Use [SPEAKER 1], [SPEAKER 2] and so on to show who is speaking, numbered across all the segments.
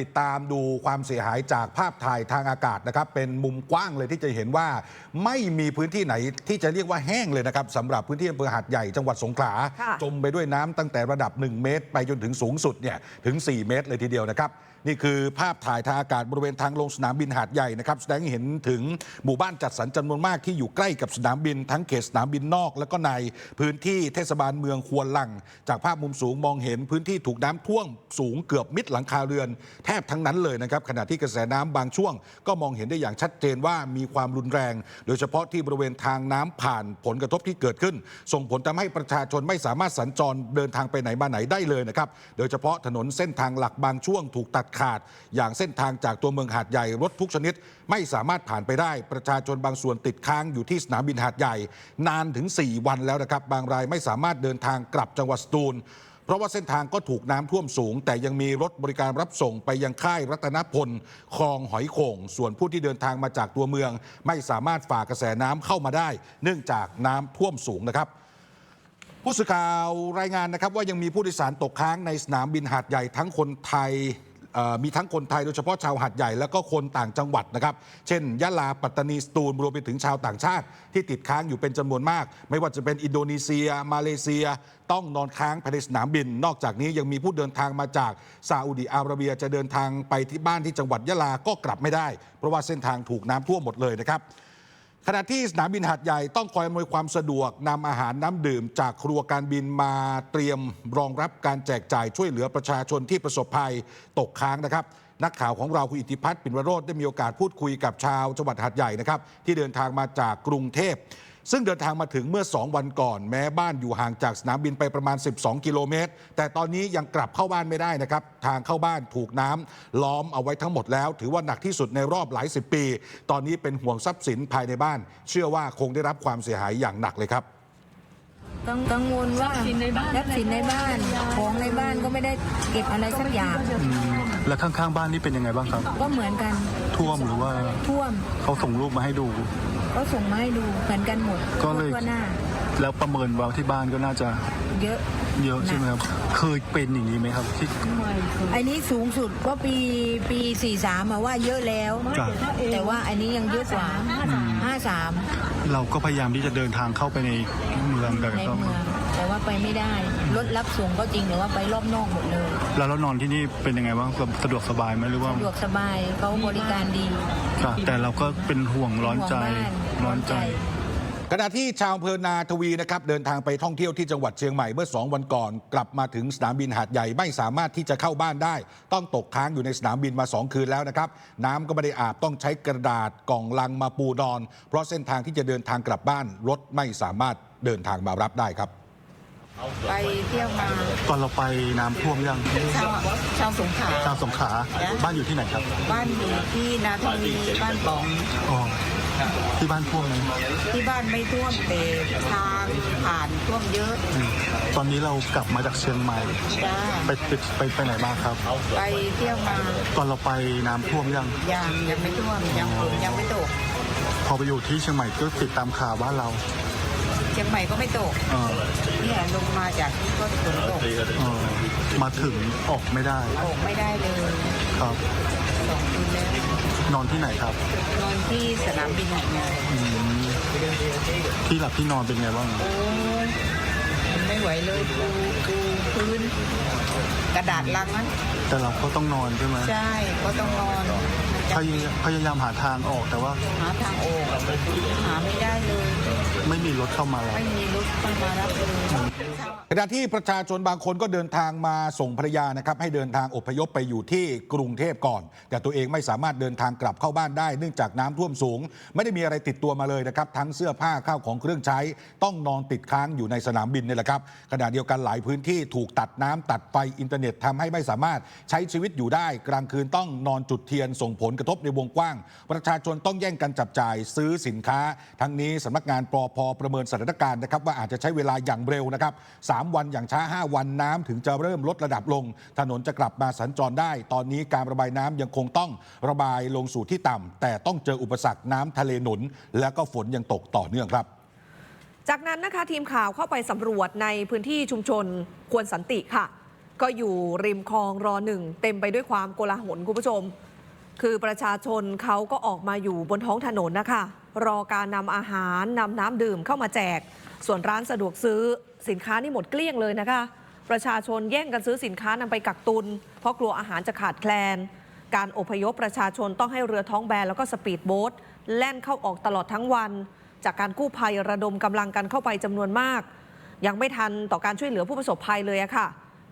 [SPEAKER 1] ติดตามดูความเสียหายจากภาพถ่ายทางอากาศนะครับ เป็นมุมกว้างเลยที่จะเห็นว่า ไม่มีพื้นที่ไหนที่จะเรียกว่าแห้งเลยนะครับสำหรับพื้นที่อำเภอหาดใหญ่จังหวัดสงขลา
[SPEAKER 2] ค่ะ
[SPEAKER 1] จมไปด้วยน้ำตั้งแต่ระดับ 1 เมตร ไปจนถึงสูงสุดเนี่ยถึง 4 เมตรเลยทีเดียวนะครับ นี่คือภาพถ่ายทางอากาศบริเวณทางลงสนามบินหาดใหญ่นะครับแสดงให้เห็นถึงหมู่บ้านจัดสรรจำนวนมากที่อยู่ใกล้กับสนามบิน ทั้งเขตสนามบินนอก และก็ในพื้นที่เทศบาลเมืองควนลัง จากภาพมุมสูงมองเห็นพื้นที่ถูกน้ำท่วมสูงเกือบมิดหลังคาเรือน แทบทั้งนั้นเลยนะครับขณะที่กระแสน้ำบางช่วง ก็มองเห็นได้อย่างชัดเจนว่ามีความรุนแรง โดยเฉพาะที่บริเวณทางน้ำผ่านผลกระทบที่เกิดขึ้น ส่งผลทำให้ประชาชนไม่สามารถสัญจรเดินทางไปไหนมาไหนได้เลยนะครับโดยเฉพาะถนนเส้นทางหลักบางช่วงถูกตัดขาด อย่างเส้นทางจากตัวเมืองหาดใหญ่รถทุกชนิด ไม่สามารถผ่านไปได้ ประชาชนบางส่วนติดค้างอยู่ที่สนามบินหาดใหญ่ นานถึง 4 วันแล้วนะครับ บางรายไม่สามารถเดินทางกลับจังหวัดสตูลเพราะว่าเส้นทางก็ถูกน้ำท่วมสูง แต่ยังมีรถบริการรับส่งไปยังค่ายรัตนพลคลองหอยโข่ง ส่วนผู้ที่เดินทางมาจากตัวเมือง ไม่สามารถฝ่ากระแสน้ำเข้ามาได้ เนื่องจากน้ำท่วมสูงนะครับ ผู้สื่อข่าวรายงานนะครับว่ายังมีผู้โดยสารตกค้างในสนามบินหาดใหญ่ทั้งคนไทย มีทั้งคนไทยโดยเฉพาะชาวหาดใหญ่แล้วก็คนต่างจังหวัดนะครับ เช่น ยะลาปัตตานีสตูลรวมไปถึงชาวต่างชาติ ที่ติดค้างอยู่เป็นจำนวนมาก ไม่ว่าจะเป็นอินโดนีเซีย มาเลเซีย ต้องนอนค้างภายในสนามบิน นอกจากนี้ยังมีผู้เดินทางมาจากซาอุดิอาระเบียจะเดินทางไปที่บ้านที่จังหวัดยะลาก็กลับไม่ได้ เพราะว่าเส้นทางถูกน้ำท่วมหมดเลยนะครับ ขณะที่สนามบินหาดใหญ่ต้องคอยอำนวยความสะดวกนำอาหารน้ำดื่ม จากครัวการบินมาเตรียมรองรับการแจกจ่ายช่วยเหลือประชาชนที่ประสบภัยตกค้างนะครับ นักข่าวของเราคุณอิทธิพัฒน์ปิ่นวโรธได้มีโอกาสพูดคุยกับชาวจังหวัดหาดใหญ่นะครับที่เดินทางมาจากกรุงเทพ ซึ่งเดินทางมาถึงเมื่อ 2 วันก่อน แม้บ้านอยู่ห่างจากสนามบินไปประมาณ 12 กิโลเมตร แต่ตอนนี้ยังกลับเข้าบ้านไม่ได้นะครับ ทางเข้าบ้านถูกน้ำล้อมเอาไว้ทั้งหมดแล้ว ถือว่าหนักที่สุดในรอบหลายสิบปี ตอนนี้เป็นห่วงทรัพย์สินภายในบ้าน เชื่อว่าคงได้รับความเสียหายอย่างหนักเลยครับ
[SPEAKER 3] กังกังวลว่า
[SPEAKER 2] ทรัพย์สินในบ้าน
[SPEAKER 3] ทรัพย์สินในบ้าน ของในบ้านก็ไม่ได้เก็บอะไรสักอย่าง
[SPEAKER 4] แล้วข้างๆ บ้านนี่เป็นยังไงบ้างครับ
[SPEAKER 3] ก็เหมือนกัน
[SPEAKER 4] ท่วมหรือว่า
[SPEAKER 3] ท่วม
[SPEAKER 4] เขาส่งรูปมาให้ดู
[SPEAKER 3] ก็ส่งมาให้ดูเหมือนกันหมด
[SPEAKER 4] ก็เลย
[SPEAKER 3] ทั่วหน้า
[SPEAKER 4] แล้วประเมินว่าที่บ้านก็น่าจะ
[SPEAKER 3] เยอะ
[SPEAKER 4] เยอะใช่ไหมครับ เคยเป็นอย่างนี้ไหมครับที่
[SPEAKER 3] อันนี้สูงสุดก็ปีปี 43มาว่าเยอะแล้ว
[SPEAKER 4] จ้ะ
[SPEAKER 3] แต่ว่าอันนี้ยังเยอะกว่า 53
[SPEAKER 4] เราก็พยายามที่จะเดินทางเข้าไปในเมืองแต่
[SPEAKER 3] ใน
[SPEAKER 4] ก็
[SPEAKER 3] เมืองแต่ว่าไปไม่ได้ รถรับส่งก็จริงแต่ว่าไปรอบนอกหมดเลย
[SPEAKER 4] แล้วเรานอนที่นี่เป็นยังไงบ้างสะดวกสบายไหมหรือว่า
[SPEAKER 3] สะดวกสบายเขาบริการดี
[SPEAKER 4] ค่ะแต่เราก็เป็นห่วงร้อนใจ
[SPEAKER 3] ห่วงบ้าน
[SPEAKER 4] ร้อนใจ
[SPEAKER 1] ขณะที่ชาวอำเภอนาทวีนะครับเดินทางไปท่องเที่ยวที่จังหวัดเชียงใหม่เมื่อ 2 วันก่อน กลับมาถึงสนามบินหาดใหญ่ไม่สามารถที่จะเข้าบ้านได้ ต้องตกค้างอยู่ในสนามบินมา 2 คืนแล้วนะครับ น้ำก็ไม่ได้อาบต้องใช้กระดาษกล่องลังมาปูนอน เพราะเส้นทางที่จะเดินทางกลับบ้านรถไม่สามารถเดินทางมารับได้ครับ
[SPEAKER 5] ไปเที่ยวมา
[SPEAKER 4] ตอนเราไปน้ำท่วมยัง
[SPEAKER 5] ชาวชาวสงขลา
[SPEAKER 4] ชาวสงขลาบ้านอยู่ที่ไหนครับ
[SPEAKER 5] บ้านอยู่ที่นาทวีบ้านปอง
[SPEAKER 4] อ๋อ ที่บ้านท่วมไหม
[SPEAKER 5] ที่บ้านไม่ท่วมแต่ทางผ่านท่วมเยอะ
[SPEAKER 4] อืมตอนนี้เรากลับมาจากเชียงใหม่
[SPEAKER 5] จ้า
[SPEAKER 4] ไปไปไปไปไหนบ้างครับ
[SPEAKER 5] ไปเที่ยวมา
[SPEAKER 4] ตอนเราไปน้ำท่วมยัง
[SPEAKER 5] ยังยังไม่ท่วมยังฝนยังไม่ตก
[SPEAKER 4] พอไปอยู่ที่เชียงใหม่ก็ติดตามข่าวว่านเรา
[SPEAKER 5] เชียงใหม่ก็ไม่ตก
[SPEAKER 4] เออ
[SPEAKER 5] เนี่ยลงมาจากที่ก็ฝนตก
[SPEAKER 4] เออมาถึงออกไม่ได้
[SPEAKER 5] ออกไม่ได้เลย
[SPEAKER 4] ครับ
[SPEAKER 5] สองคืนแล้ว
[SPEAKER 4] นอนที่ไหนครับ
[SPEAKER 5] นอนที่สนามบินหาดใหญ่
[SPEAKER 4] อืมที่หลับที่นอนเป็นไงบ้าง
[SPEAKER 5] โอ้ยมันไม่ไหวเลยปูปูพื้น กระดาษลังนั้น
[SPEAKER 4] แต่เราก็ต้องนอนใช่ไหม
[SPEAKER 5] ใช่ก็ต้องนอน
[SPEAKER 4] พยายามพยายามหาทางออกแต่ว่า
[SPEAKER 5] หาทางออกหาไม่ได้เลย
[SPEAKER 4] ไม่มีรถเข้ามาแล้ว
[SPEAKER 5] ไม่มีรถเข้ามารับเลย
[SPEAKER 1] ขณะที่ประชาชนบางคนก็เดินทางมาส่งภรรยานะครับ ให้เดินทางอพยพไปอยู่ที่กรุงเทพก่อน แต่ตัวเองไม่สามารถเดินทางกลับเข้าบ้านได้ เนื่องจากน้ำท่วมสูง ไม่ได้มีอะไรติดตัวมาเลยนะครับ ทั้งเสื้อผ้าข้าวของเครื่องใช้ ต้องนอนติดค้างอยู่ในสนามบินนี่แหละครับขณะเดียวกันหลายพื้นที่ถูกตัดน้ำตัดไฟอินเทอร์เน็ตทำให้ไม่สามารถใช้ชีวิตอยู่ได้ กลางคืนต้องนอนจุดเทียนส่งผลกระทบในวงกว้าง ประชาชนต้องแย่งกันจับจ่ายซื้อสินค้า ทั้งนี้สำนักงานปอพประเมินสถานการณ์นะครับว่าอาจจะใช้เวลาอย่างเร็วนะครับสามวันอย่างช้า 5 วันน้ำถึงจะเริ่มลดระดับลง ถนนจะกลับมาสัญจรได้ ตอนนี้การระบายน้ำยังคงต้องระบายลงสู่ที่ต่ำแต่ต้องเจออุปสรรคน้ำทะเลหนุน แล้วก็ฝนยังตกต่อเนื่องครับ
[SPEAKER 2] จากนั้นนะคะทีมข่าวเข้าไปสำรวจในพื้นที่ชุมชนควรสันติค่ะ ก็อยู่ริมคลองรอหนึ่งเต็มไปด้วยความโกลาหลคุณผู้ชม คือประชาชนเขาก็ออกมาอยู่บนท้องถนนนะคะ รอการนำอาหารนำน้ำดื่มเข้ามาแจก ส่วนร้านสะดวกซื้อสินค้านี่หมดเกลี้ยงเลยนะคะ ประชาชนแย่งกันซื้อสินค้านำไปกักตุน เพราะกลัวอาหารจะขาดแคลน การอพยพประชาชนต้องให้เรือท้องแบนแล้วก็สปีดโบ๊ทแล่นเข้าออกตลอดทั้งวัน จากการกู้ภัยระดมกำลังกันเข้าไปจำนวนมาก ยังไม่ทันต่อการช่วยเหลือผู้ประสบภัยเลยอะค่ะ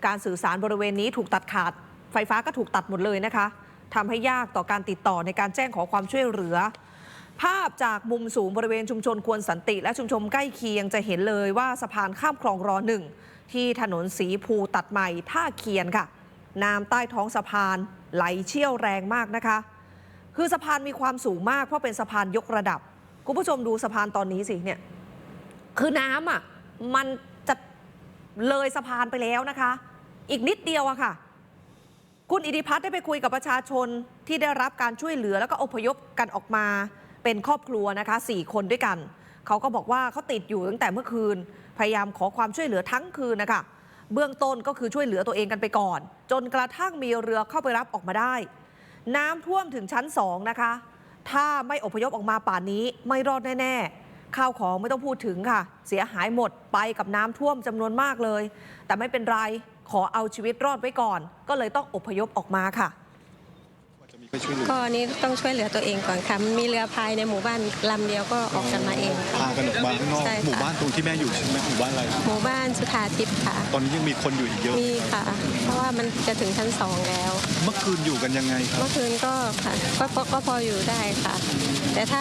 [SPEAKER 2] การสื่อสารบริเวณนี้ถูกตัดขาด ไฟฟ้าก็ถูกตัดหมดเลยนะคะทำให้ยากต่อการติดต่อในการแจ้งขอความช่วยเหลือ ภาพจากมุมสูงบริเวณชุมชนควรสันติ และชุมชนใกล้เคียงจะเห็นเลยว่าสะพานข้ามคลองรอหนึ่งที่ถนนสีภูตัดใหม่ท่าเคียนค่ะ น้ำใต้ท้องสะพานไหลเชี่ยวแรงมากนะคะ คือสะพานมีความสูงมากเพราะเป็นสะพานยกระดับ คุณผู้ชมดูสะพานตอนนี้สิเนี่ย คือน้ำอะมันจะเลยสะพานไปแล้วนะคะ อีกนิดเดียวอะค่ะ คุณอิทธิพัฒน์ได้ไปคุยกับประชาชนที่ได้รับการช่วยเหลือแล้วก็อพยพกันออกมา เป็นครอบครัวนะคะสี่คนด้วยกัน เขาก็บอกว่าเขาติดอยู่ตั้งแต่เมื่อคืน พยายามขอความช่วยเหลือทั้งคืนนะคะ เบื้องต้นก็คือช่วยเหลือตัวเองกันไปก่อน จนกระทั่งมีเรือเข้าไปรับออกมาได้ น้ำท่วมถึงชั้นสองนะคะ ถ้าไม่อพยพออกมาป่านนี้ไม่รอดแน่ ๆ ข้าวของไม่ต้องพูดถึงค่ะ เสียหายหมดไปกับน้ำท่วมจำนวนมากเลย แต่ไม่เป็นไรขอเอาชีวิตรอดไว้ก่อน ก็เลยต้องอพยพออกมาค่ะ
[SPEAKER 4] ไปช่วยเหลือ
[SPEAKER 6] ก็อันนี้ต้องช่วยเหลือตัวเองก่อนค่ะมันมีเรือพายในหมู่บ้านลำเดียวก็ออกกันมาเองค่ะ
[SPEAKER 4] พากันออกมาข้างนอก
[SPEAKER 6] ใช่ค่ะ
[SPEAKER 4] หมู่บ้านตรงที่แม่อยู่ใช่ไหมหมู่บ้านอะไร
[SPEAKER 6] หมู่บ้านสุธาทิพย์ค่ะ
[SPEAKER 4] ตอนนี้ยังมีคนอยู่อีกเยอะ
[SPEAKER 6] มีค่ะ เพราะว่ามันจะถึงชั้นสองแล้ว
[SPEAKER 4] เมื่อคืนอยู่กันยังไงครับ
[SPEAKER 6] เมื่อคืนก็ค่ะก็ก็ก็พออยู่ได้ค่ะ แต่ถ้า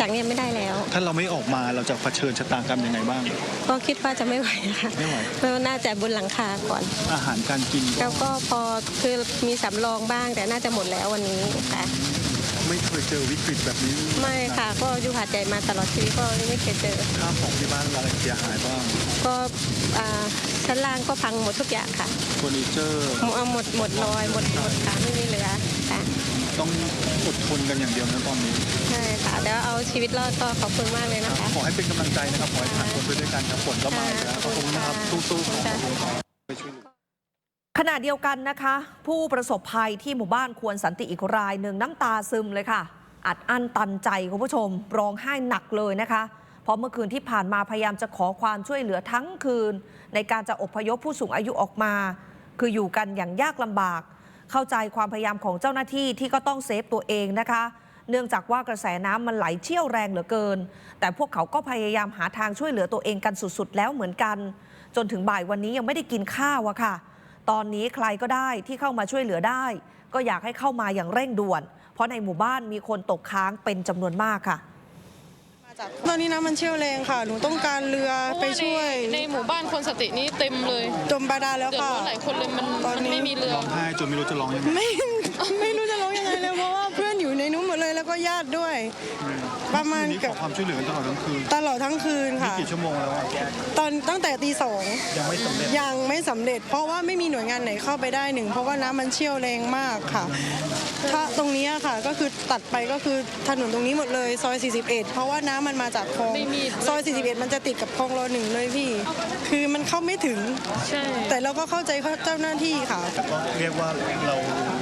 [SPEAKER 6] จากเนี้ยไม่ได้แล้ว
[SPEAKER 4] ถ้าเราไม่ออกมาเราจะเผชิญชะตากรรมยังไงบ้าง
[SPEAKER 6] ก็คิดว่าจะไม่ไหวค่ะ
[SPEAKER 4] ไม่ไหว
[SPEAKER 6] เพราะว่าน่าจะบนหลังคาก่อน
[SPEAKER 4] อาหารการกินก็
[SPEAKER 6] แล้วก็พอคือมีสำรองบ้างแต่น่าจะหมดแล้ววันนี้ค่ะ
[SPEAKER 4] ไม่เคยเจอวิกฤตแบบนี้
[SPEAKER 6] ไม่ค่ะ ก็อยู่หาดใหญ่มาตลอดชีวิตก็ไม่เคยเจอ
[SPEAKER 4] ข้าวของที่บ้านอะไรเสียหายบ้าง
[SPEAKER 6] ก็อ่าชั้นล่างก็พังหมดทุกอย่างค่ะ
[SPEAKER 4] เฟอร์นิเจอร์
[SPEAKER 6] หมดหมดหมดลอยหมดหมดค่ะไม่มีเหลือค่ะ
[SPEAKER 4] ต้องอดทนกันอย่างเดียวนะตอนนี้
[SPEAKER 6] ใช่ค่ะเดี๋ยวเอาชีวิตรอดก็ขอบคุณมากเลยนะคะ
[SPEAKER 4] ขอให้เป็นกำลังใจนะครับขอให้ผ่านพ้นไปด้วยกันครับฝนก็มาอีกแล้วขอบคุณนะครับสู้ๆขอบคุณ
[SPEAKER 2] ขณะเดียวกันนะคะ ผู้ประสบภัยที่หมู่บ้านควรสันติอีกรายหนึ่งน้ำตาซึมเลยค่ะ อัดอั้นตันใจคุณผู้ชมร้องไห้หนักเลยนะคะ เพราะเมื่อคืนที่ผ่านมาพยายามจะขอความช่วยเหลือทั้งคืน ในการจะอพยพผู้สูงอายุออกมา คืออยู่กันอย่างยากลำบาก เข้าใจความพยายามของเจ้าหน้าที่ที่ก็ต้องเซฟตัวเองนะคะ เนื่องจากว่ากระแสน้ำมันไหลเชี่ยวแรงเหลือเกิน แต่พวกเขาก็พยายามหาทางช่วยเหลือตัวเองกันสุดๆ แล้วเหมือนกัน จนถึงบ่ายวันนี้ยังไม่ได้กินข้าวอะค่ะ ตอนนี้ใครก็ได้ที่เข้ามาช่วยเหลือได้ ก็อยากให้เข้ามาอย่างเร่งด่วน เพราะในหมู่บ้านมีคนตกค้างเป็นจำนวนมากค่ะ
[SPEAKER 7] ตอนนี้น้ำมันเชี่ยวแรงค่ะ หนูต้องการเรือไปช่วย
[SPEAKER 8] ในในหมู่บ้านคนสตินี้เต็มเลย
[SPEAKER 7] จมบาดาลแล้ว
[SPEAKER 8] เดือด
[SPEAKER 7] ค่ะ
[SPEAKER 8] ร้อนหลายคนเลยมัน
[SPEAKER 7] ตอน
[SPEAKER 8] มัน
[SPEAKER 7] นี้
[SPEAKER 8] ไม่มีเรือ
[SPEAKER 4] ร้องไห้จนไม่รู้จะร้องยังไง
[SPEAKER 7] ไม่ไม่รู้จะร้องยังไงเลยเพราะว่าเพื่อน ก็ญาติด้วย ประมาณ
[SPEAKER 4] คืนนี้ข
[SPEAKER 7] เกับ
[SPEAKER 4] อความช่วยเหลือกันตลอดทั้งคืน
[SPEAKER 7] ตลอดทั้งคืนค่ะ
[SPEAKER 4] กี่ชั่วโมงแล้วอะ
[SPEAKER 7] ตอนตั้งแต่ตีสอง
[SPEAKER 4] ยังไม่สำเร็จ
[SPEAKER 7] ยังไม่สำเร็จ เพราะว่าไม่มีหน่วยงานไหนเข้าไปได้หนึ่งเพราะว่าน้ำมันเชี่ยวแรงมากค่ะ ถ้าตรงนี้ค่ะก็คือตัดไปก็คือถนนตรงนี้หมดเลยซอย 41 เพราะว่าน้ำมันมาจากคลอง
[SPEAKER 8] ไม่มี
[SPEAKER 7] ซอย 41 มันจะติดกับคลองรอหนึ่งเลยพี่ คือมันเข้าไม่ถึง
[SPEAKER 8] ใช่
[SPEAKER 7] แต่เราก็เข้าใจเขาเจ้าหน้าที่ค่ะ
[SPEAKER 4] ก็เรียกว่าเรา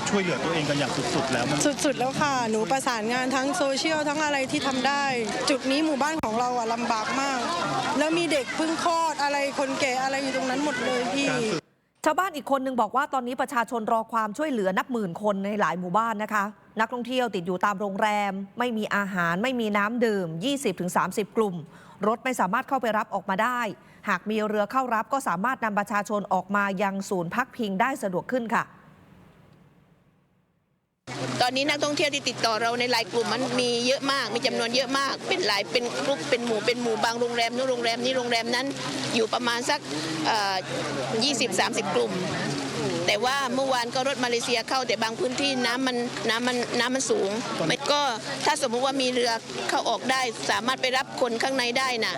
[SPEAKER 4] ช่วยเหลือตัวเองกันอย่างสุดๆแล้วมัน
[SPEAKER 7] สุดๆแล้วค่ะ หนูประสานงานทั้งโซเชียลทั้งอะไรที่ทำได้ จุดนี้หมู่บ้านของเราอะลำบากมาก แล้วมีเด็กเพิ่งคลอดอะไรคนแก่อะไรอยู่ตรงนั้นหมดเลยพี่
[SPEAKER 2] ชาวบ้านอีกคนนึงบอกว่าตอนนี้ประชาชนรอความช่วยเหลือนับหมื่นคนในหลายหมู่บ้านนะคะ นักท่องเที่ยวติดอยู่ตามโรงแรม ไม่มีอาหารไม่มีน้ำดื่ม 20-30 กลุ่ม รถไม่สามารถเข้าไปรับออกมาได้ หากมีเรือเข้ารับก็สามารถนำประชาชนออกมายังศูนย์พักพิงได้สะดวกขึ้นค่ะ
[SPEAKER 9] ตอนนี้นักท่องเที่ยวที่ติดต่อเราในไลน์กลุ่มมันมีเยอะมาก มีจำนวนเยอะมาก เป็นหลายเป็นกลุ่มเป็นหมู่เป็นหมู่บางโรงแรมนู้นโรงแรมนี้โรงแรมนั้นอยู่ประมาณสัก20-30 กลุ่ม แต่ว่าเมื่อวานก็รถมาเลเซียเข้าแต่บางพื้นที่น้ำมันน้ำมันน้ำมันสูงมันก็ถ้าสมมุติว่ามีเรือเข้าออกได้สามารถไปรับคนข้างในได้นะ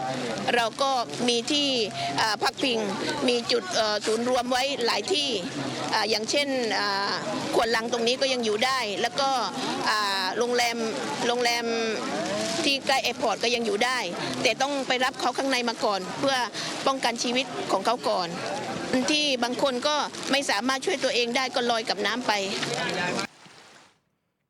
[SPEAKER 9] เราก็มีที่อ่าพักพิงมีจุดเอ่อศูนย์รวมไว้หลายที่อ่าอย่างเช่นอ่าขวดลังตรงนี้ก็ยังอยู่ได้ แล้วก็อ่าโรงแรมโรงแรมที่ใกล้แอร์พอร์ตก็ยังอยู่ได้ แต่ต้องไปรับเขาข้างในมาก่อน เพื่อป้องกันชีวิตของเขาก่อน ที่บางคนก็ไม่สามารถช่วยตัวเองได้ก็ลอยกับน้ำไป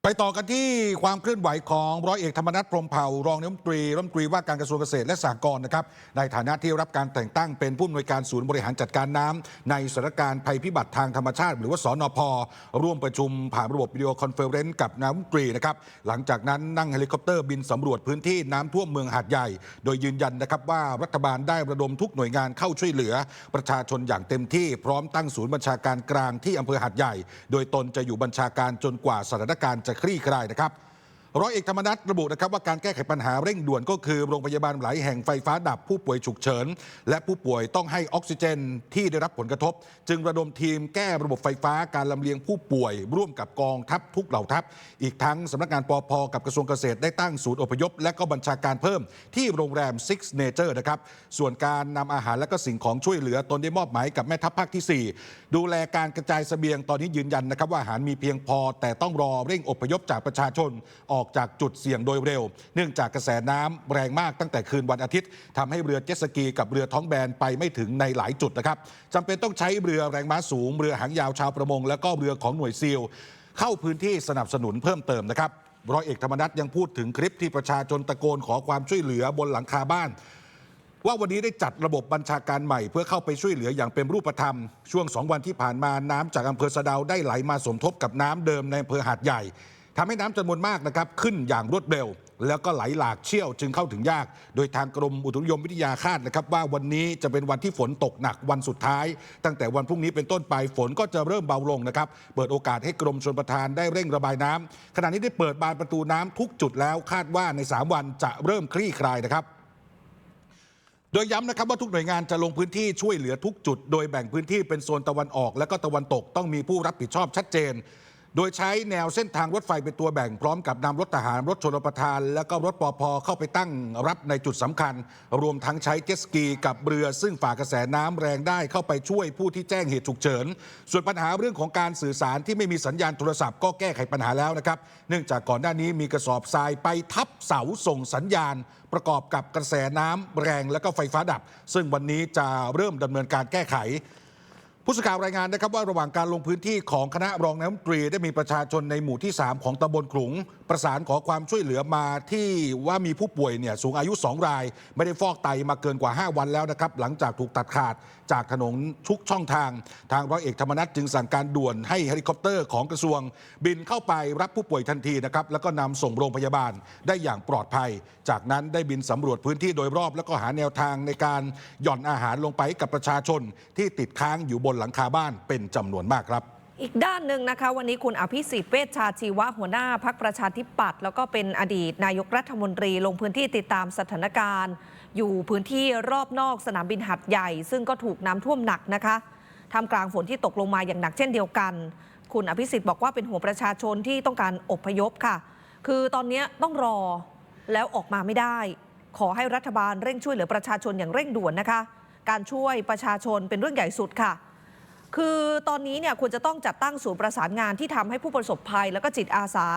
[SPEAKER 1] ไปต่อกันที่ความเคลื่อนไหวของร้อยเอกธรรมนัฐพรมเผ่ารองนายกรัฐมนตรีรัฐมนตรีว่าการกระทรวงเกษตรและสหกรณ์นะครับในฐานะที่รับการแต่งตั้งเป็นผู้อำนวยการศูนย์บริหารจัดการน้ำในสถานการณ์ภัยพิบัติทางธรรมชาติ หรือว่าสอนพร่วมประชุมผ่านระบบวิดีโอคอนเฟอเรนซ์กับนายกรัฐมนตรีนะครับหลังจากนั้นนั่งเฮลิคอปเตอร์บินสำรวจพื้นที่น้ำท่วมเมืองหาดใหญ่ โดยยืนยันนะครับว่ารัฐบาลได้ระดมทุกหน่วยงานเข้าช่วยเหลือ ประชาชนอย่างเต็มที่พร้อมตั้งศูนย์บัญชาการกลางที่อำเภอหาดใหญ่ โดยตนจะอยู่บัญชาการจนกว่าสถานการณ์จะคลี่คลายนะครับ ร้อยเอกธรรมนัฐระบุนะครับว่าการแก้ไขปัญหาเร่งด่วนก็คือโรงพยาบาลหลายแห่งไฟฟ้าดับผู้ป่วยฉุกเฉิน และผู้ป่วยต้องให้ออกซิเจนที่ได้รับผลกระทบ จึงระดมทีมแก้ระบบไฟฟ้าการลำเลียงผู้ป่วย ร่วมกับกองทัพทุกเหล่าทัพ อีกทั้งสำนักงานปอพกับกระทรวงเกษตรได้ตั้งศูนย์อพยพ และก็บัญชาการเพิ่มที่โรงแรม Six Nature นะครับส่วนการนำอาหารและก็สิ่งของช่วยเหลือตนได้มอบหมายกับแม่ทัพภาคที่ 4 ดูแลการกระจายเสบียงตอนนี้ยืนยันนะครับว่าอาหารมีเพียงพอ แต่ต้องรอเร่งอพยพจากประชาชนออกอกจากจุดเสี่ยงโดยเร็ว เนื่องจากกระแสน้ำแรงมากตั้งแต่คืนวันอาทิตย์ทำให้เรือเจ็ตสกีกับเรือท้องแบนไปไม่ถึงในหลายจุดนะครับจำเป็นต้องใช้เรือแรงม้าสูง เรือหางยาวชาวประมง และก็เรือของหน่วยซีลเข้าพื้นที่สนับสนุนเพิ่มเติมนะครับร้อยเอกธรรมนัฐยังพูดถึงคลิปที่ประชาชนตะโกนขอความช่วยเหลือบนหลังคาบ้าน ว่าวันนี้ได้จัดระบบบัญชาการใหม่ เพื่อเข้าไปช่วยเหลืออย่างเป็นรูปธรรม ช่วงสองวันที่ผ่านมาน้ำจากอำเภอสะดาวได้ไหลมาสมทบกับน้ำเดิมในอำเภอหาดใหญ่ ทำให้น้ำจำนวนมากนะครับขึ้นอย่างรวดเร็ว แล้วก็ไหลหลากเชี่ยวจึงเข้าถึงยาก โดยทางกรมอุตุนิยมวิทยาคาดนะครับว่าวันนี้จะเป็นวันที่ฝนตกหนักวันสุดท้าย ตั้งแต่วันพรุ่งนี้เป็นต้นไปฝนก็จะเริ่มเบาลงนะครับเปิดโอกาสให้กรมชลประทานได้เร่งระบายน้ำขณะนี้ได้เปิดบานประตูน้ำทุกจุดแล้วคาดว่าในสามวันจะเริ่มคลี่คลายนะครับโดยย้ำนะครับว่าทุกหน่วยงานจะลงพื้นที่ช่วยเหลือทุกจุด โดยแบ่งพื้นที่เป็นโซนตะวันออกและก็ตะวันตกต้องมีผู้รับผิดชอบชัดเจน โดยใช้แนวเส้นทางรถไฟเป็นตัวแบ่งพร้อมกับนำรถทหารรถชนประทาน และก็รถปอพเข้าไปตั้งรับในจุดสำคัญ รวมทั้งใช้เจ็ตสกีกับเรือซึ่งฝ่ากระแสน้ำแรงได้เข้าไปช่วยผู้ที่แจ้งเหตุฉุกเฉิน ส่วนปัญหาเรื่องของการสื่อสารที่ไม่มีสัญญาณโทรศัพท์ก็แก้ไขปัญหาแล้วนะครับ เนื่องจากก่อนหน้านี้มีกระสอบทรายไปทับเสาส่งสัญญาณ ประกอบกับกระแสน้ำแรงและก็ไฟฟ้าดับ ซึ่งวันนี้จะเริ่มดำเนินการแก้ไข ผู้สื่อข่าวรายงานนะครับว่าระหว่างการลงพื้นที่ของคณะรองนายกรัฐมนตรีได้มีประชาชนในหมู่ที่ 3 ของตำบลขลุง ประสานขอความช่วยเหลือมาที่ว่ามีผู้ป่วยเนี่ยสูงอายุ 2 ราย ไม่ได้ฟอกไตมาเกินกว่า 5 วันแล้วนะครับ หลังจากถูกตัดขาด จากถนนทุกช่องทาง ทางร้อยเอกธรรมนัฐจึงสั่งการด่วนให้เฮลิคอปเตอร์ของกระทรวง บินเข้าไปรับผู้ป่วยทันทีนะครับแล้วก็นำส่งโรงพยาบาลได้อย่างปลอดภัย จากนั้นได้บินสำรวจพื้นที่โดยรอบ แล้วก็หาแนวทางในการหย่อนอาหารลงไปกับประชาชน ที่ติดค้างอยู่บนหลังคาบ้านเป็นจำนวนมากครับ
[SPEAKER 2] อีกด้านหนึ่งนะคะ วันนี้คุณอภิสิทธิ์เวชชาชีวะหัวหน้าพักประชาธิปัตย์แล้วก็เป็นอดีตนายกรัฐมนตรีลงพื้นที่ติดตามสถานการณ์ อยู่พื้นที่รอบนอกสนามบินหัดใหญ่ ซึ่งก็ถูกน้ำท่วมหนักนะคะทำกลางฝนที่ตกลงมาอย่างหนักเช่นเดียวกัน คุณอภิสิทธิ์บอกว่าเป็นห่วงประชาชนที่ต้องการอบพยพค่ะ คือตอนนี้ต้องรอแล้วออกมาไม่ได้ ขอให้รัฐบาลเร่งช่วยเหลือประชาชนอย่างเร่งด่วนนะคะ การช่วยประชาชนเป็นเรื่องใหญ่สุดค่ะ คือตอนนี้เนี่ยควรจะต้องจัดตั้งศูนย์ประสานงานที่ทำให้ผู้ประสบภัย แล้วก็จิตอาสา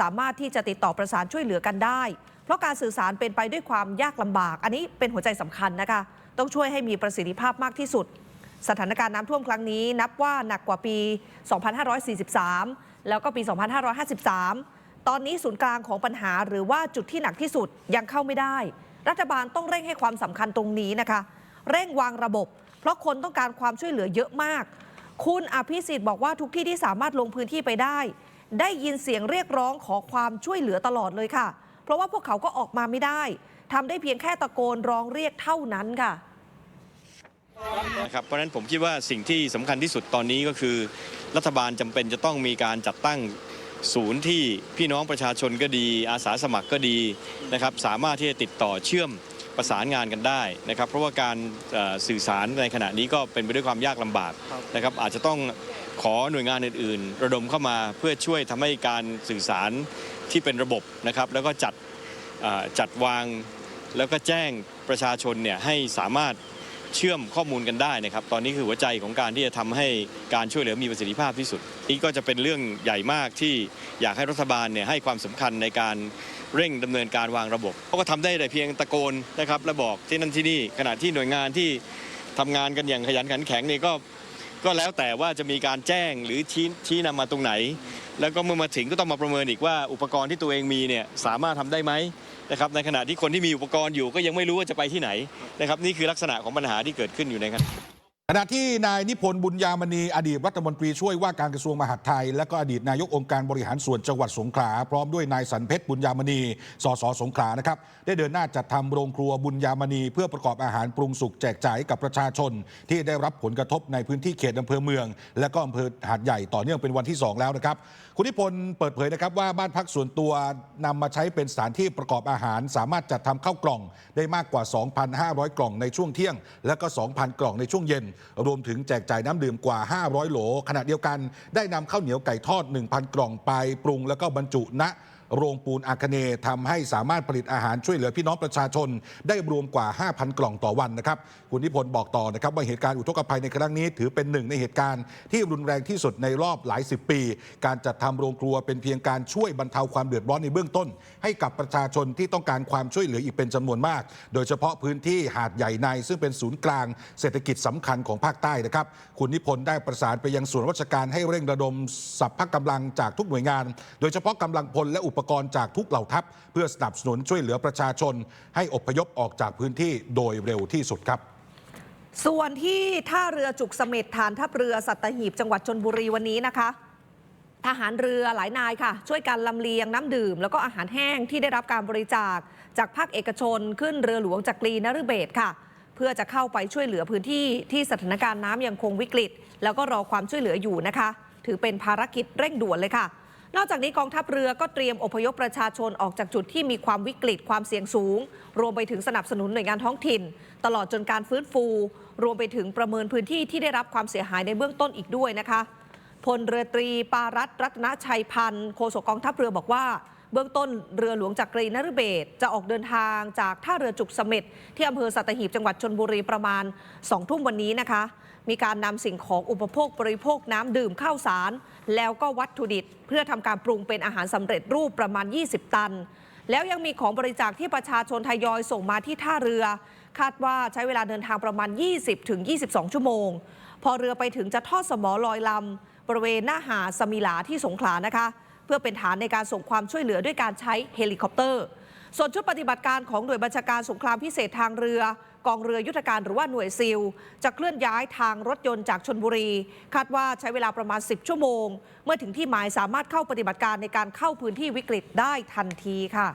[SPEAKER 2] สามารถที่จะติดต่อประสานช่วยเหลือกันได้ เพราะการสื่อสารเป็นไปด้วยความยากลำบาก อันนี้เป็นหัวใจสำคัญนะคะ ต้องช่วยให้มีประสิทธิภาพมากที่สุด สถานการณ์น้ำท่วมครั้งนี้ นับว่าหนักกว่าปี 2543 แล้วก็ปี 2553 ตอนนี้ศูนย์กลางของปัญหาหรือว่าจุดที่หนักที่สุดยังเข้าไม่ได้ รัฐบาลต้องเร่งให้ความสำคัญตรงนี้นะคะ เร่งวางระบบ เพราะคนต้องการความช่วยเหลือเยอะมาก คุณอภิสิทธิ์บอกว่าทุกที่ที่สามารถลงพื้นที่ไปได้ ได้ยินเสียงเรียกร้องขอความช่วยเหลือตลอดเลยค่ะ เพราะว่าพวกเขาก็ออกมาไม่ได้ทำได้เพียงแค่ตะโกนร้องเรียกเท่านั้นค่ะ
[SPEAKER 10] นะครับเพราะฉะนั้นผมคิดว่าสิ่งที่สำคัญที่สุดตอนนี้ก็คือ รัฐบาลจำเป็นจะต้องมีการจัดตั้งศูนย์ที่พี่น้องประชาชนก็ดี อาสาสมัครก็ดีนะครับสามารถที่จะติดต่อเชื่อมประสานงานกันได้นะครับ เพราะว่าการเอ่อสื่อสารในขณะนี้ก็เป็นไปด้วยความยากลำบากนะครับอาจจะต้องขอหน่วยงานอื่น ๆ ระดมเข้ามาเพื่อช่วยทำให้การสื่อสาร ที่เป็นระบบนะครับแล้วก็จัดจัดวางแล้วก็แจ้งประชาชนเนี่ยให้สามารถเชื่อมข้อมูลกันได้นะครับ ตอนนี้คือหัวใจของการที่จะทำให้การช่วยเหลือมีประสิทธิภาพที่สุด นี่ก็จะเป็นเรื่องใหญ่มากที่อยากให้รัฐบาลเนี่ยให้ความสำคัญในการเร่งดำเนินการวางระบบเขาก็ทำได้แต่เพียงตะโกนนะครับและบอกที่นั่นที่นี่ขณะที่หน่วยงานที่ทำงานกันอย่างขยันขันแข็งนี่ก็ ก็แล้วแต่ว่าจะมีการแจ้งหรือชี้ชี้นำมาตรงไหน แล้วก็เมื่อมาถึงก็ต้องมาประเมินอีกว่าอุปกรณ์ที่ตัวเองมีเนี่ยสามารถทำได้ไหมนะครับในขณะที่คนที่มีอุปกรณ์อยู่ก็ยังไม่รู้ว่าจะไปที่ไหนนะครับนี่คือลักษณะของปัญหาที่เกิดขึ้นอยู่ในขณะ
[SPEAKER 1] ขณะที่นายนิพนธ์บุญญามณีอดีตรัฐมนตรีช่วยว่าการกระทรวงมหาดไทย และก็อดีตนายกองค์การบริหารส่วนจังหวัดสงขลาพร้อมด้วยนายสันเพชรบุญญามณีสสสงขลานะครับได้เดินหน้าจัดทำโรงครัวบุญญามณี เพื่อประกอบอาหารปรุงสุกแจกจ่ายกับประชาชน ที่ได้รับผลกระทบในพื้นที่เขตอำเภอเมือง และก็อำเภอหาดใหญ่ต่อเนื่องเป็นวันที่ 2 แล้วนะครับคุณนิพนธ์เปิดเผยนะครับว่าบ้านพักส่วนตัวนำมาใช้เป็นสถานที่ประกอบอาหาร สามารถจัดทำข้าวกล่อง ได้มากกว่า 2,500 กล่องในช่วงเที่ยง และก็ 2,000 กล่องในช่วงเย็นรวมถึงแจกจ่ายน้ำดื่มกว่า 500 โหลขณะเดียวกันได้นำข้าวเหนียวไก่ทอด 1,000 กล่องไปปรุงแล้วก็บรรจุณะ โรงปูนอาคเนย์ทำให้สามารถผลิตอาหารช่วยเหลือพี่น้องประชาชน ได้รวมกว่า 5,000 กล่องต่อวันนะครับคุณนิพนธ์บอกต่อนะครับว่าเหตุการณ์อุทกภัยในครั้งนี้ ถือเป็นหนึ่งในเหตุการณ์ที่รุนแรงที่สุดในรอบหลายสิบปี การจัดทำโรงครัวเป็นเพียงการช่วยบรรเทาความเดือดร้อนในเบื้องต้น ให้กับประชาชนที่ต้องการความช่วยเหลืออีกเป็นจำนวนมาก โดยเฉพาะพื้นที่หาดใหญ่ใน ซึ่งเป็นศูนย์กลางเศรษฐกิจสำคัญของภาคใต้นะครับคุณนิพนธ์ได้ประสานไปยังส่วนราชการให้เร่งระดมสัพพะกำลังจากทุกหน่วยงาน โดยเฉพาะกำลังพลและอุปปกรณ์จากทุกเหล่าทัพ เพื่อสนับสนุนช่วยเหลือประชาชน ให้อพยพออกจากพื้นที่โดยเร็วที่สุดครับ
[SPEAKER 2] ส่วนที่ท่าเรือจุกเสม็ดฐานทัพเรือสัตหีบจังหวัดชนบุรีวันนี้นะคะ ทหารเรือหลายนายค่ะ ช่วยกันลำเลียงน้ำดื่ม แล้วก็อาหารแห้งที่ได้รับการบริจาค จากภาคเอกชนขึ้นเรือหลวงจักรีนฤเบศค่ะ เพื่อจะเข้าไปช่วยเหลือพื้นที่ที่สถานการณ์น้ำยังคงวิกฤต แล้วก็รอความช่วยเหลืออยู่นะคะ ถือเป็นภารกิจเร่งด่วนเลยค่ะ นอกจากนี้กองทัพเรือก็เตรียมอพยพประชาชนออกจากจุดที่มีความวิกฤตความเสี่ยงสูง รวมไปถึงสนับสนุนหน่วยงานท้องถิ่น ตลอดจนการฟื้นฟู รวมไปถึงประเมินพื้นที่ที่ได้รับความเสียหายในเบื้องต้นอีกด้วยนะคะพลเรือตรีปารัตรัตนชัยพันธ์โฆษกกองทัพเรือบอกว่า เบื้องต้นเรือหลวงจักรีนฤเบศจะออกเดินทางจากท่าเรือจุกเสม็ดที่อำเภอสัตหีบจังหวัดชนบุรีประมาณ2ทุ่มวันนี้นะคะ มีการนำสิ่งของอุปโภคบริโภคน้ำดื่มข้าวสาร แล้วก็วัตถุดิบเพื่อทำการปรุงเป็นอาหารสำเร็จรูปประมาณ 20 ตัน แล้วยังมีของบริจาคที่ประชาชนทยอยส่งมาที่ท่าเรือ คาดว่าใช้เวลาเดินทางประมาณ 20-22 ชั่วโมง พอเรือไปถึงจะทอดสมอลอยลำบริเวณหน้าหาดสมิลาที่สงขลานะคะ เพื่อเป็นฐานในการส่งความช่วยเหลือด้วยการใช้เฮลิคอปเตอร์ส่วนชุดปฏิบัติการของหน่วยบัญชาการสงครามพิเศษทางเรือ กองเรือยุทธการหรือว่าหน่วยซิล จะเคลื่อนย้ายทางรถยนต์จากชนบุรี คาดว่าใช้เวลาประมาณ 10 ชั่วโมง เมื่อถึงที่หมายสามารถเข้าปฏิบัติการในการเข้าพื้นที่วิกฤตได้ทันทีค่ะ